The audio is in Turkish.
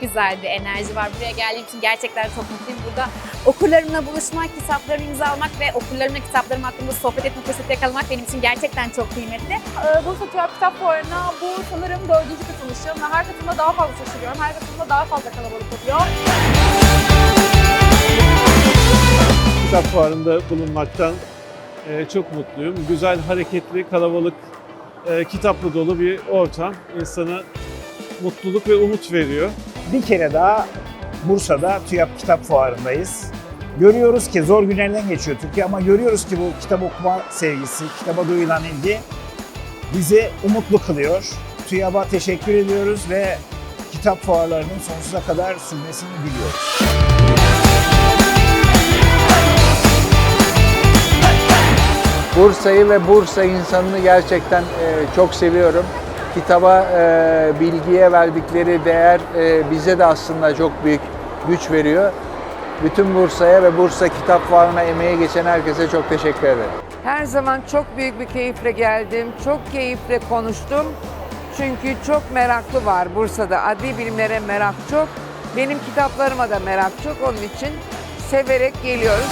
güzel bir enerji var. Buraya geldiğim için gerçekten çok mutluyum. Burada okurlarımla buluşmak, kitaplarını imzalamak ve okurlarımla kitaplarım hakkında sohbet etme fırsatı yakalamak benim için gerçekten çok kıymetli. Ee, Bursa TÜYAP Kitap Fuarı'na bu sanırım dördüncü katılışım ve her katılımda daha fazla şaşırıyorum. Her katılımda daha fazla kalabalık oluyor. kitap fuarında bulunmaktan e, çok mutluyum. Güzel, hareketli, kalabalık, e, kitaplı dolu bir ortam insana mutluluk ve umut veriyor. Bir kere daha Bursa'da TÜYAP Kitap Fuarı'ndayız. Görüyoruz ki zor günlerden geçiyor Türkiye ama görüyoruz ki bu kitap okuma sevgisi, kitaba duyulan ilgi bizi umutlu kılıyor. TÜYAP'a teşekkür ediyoruz ve kitap fuarlarının sonsuza kadar sürmesini diliyoruz. Bursa'yı ve Bursa insanını gerçekten e, çok seviyorum. Kitaba, e, bilgiye verdikleri değer e, bize de aslında çok büyük güç veriyor. Bütün Bursa'ya ve Bursa Kitap Fuarı'na emeği geçen herkese çok teşekkür ederim. Her zaman çok büyük bir keyifle geldim. Çok keyifle konuştum. Çünkü çok meraklı var Bursa'da. Adli bilimlere merak çok. Benim kitaplarıma da merak çok. Onun için severek geliyoruz.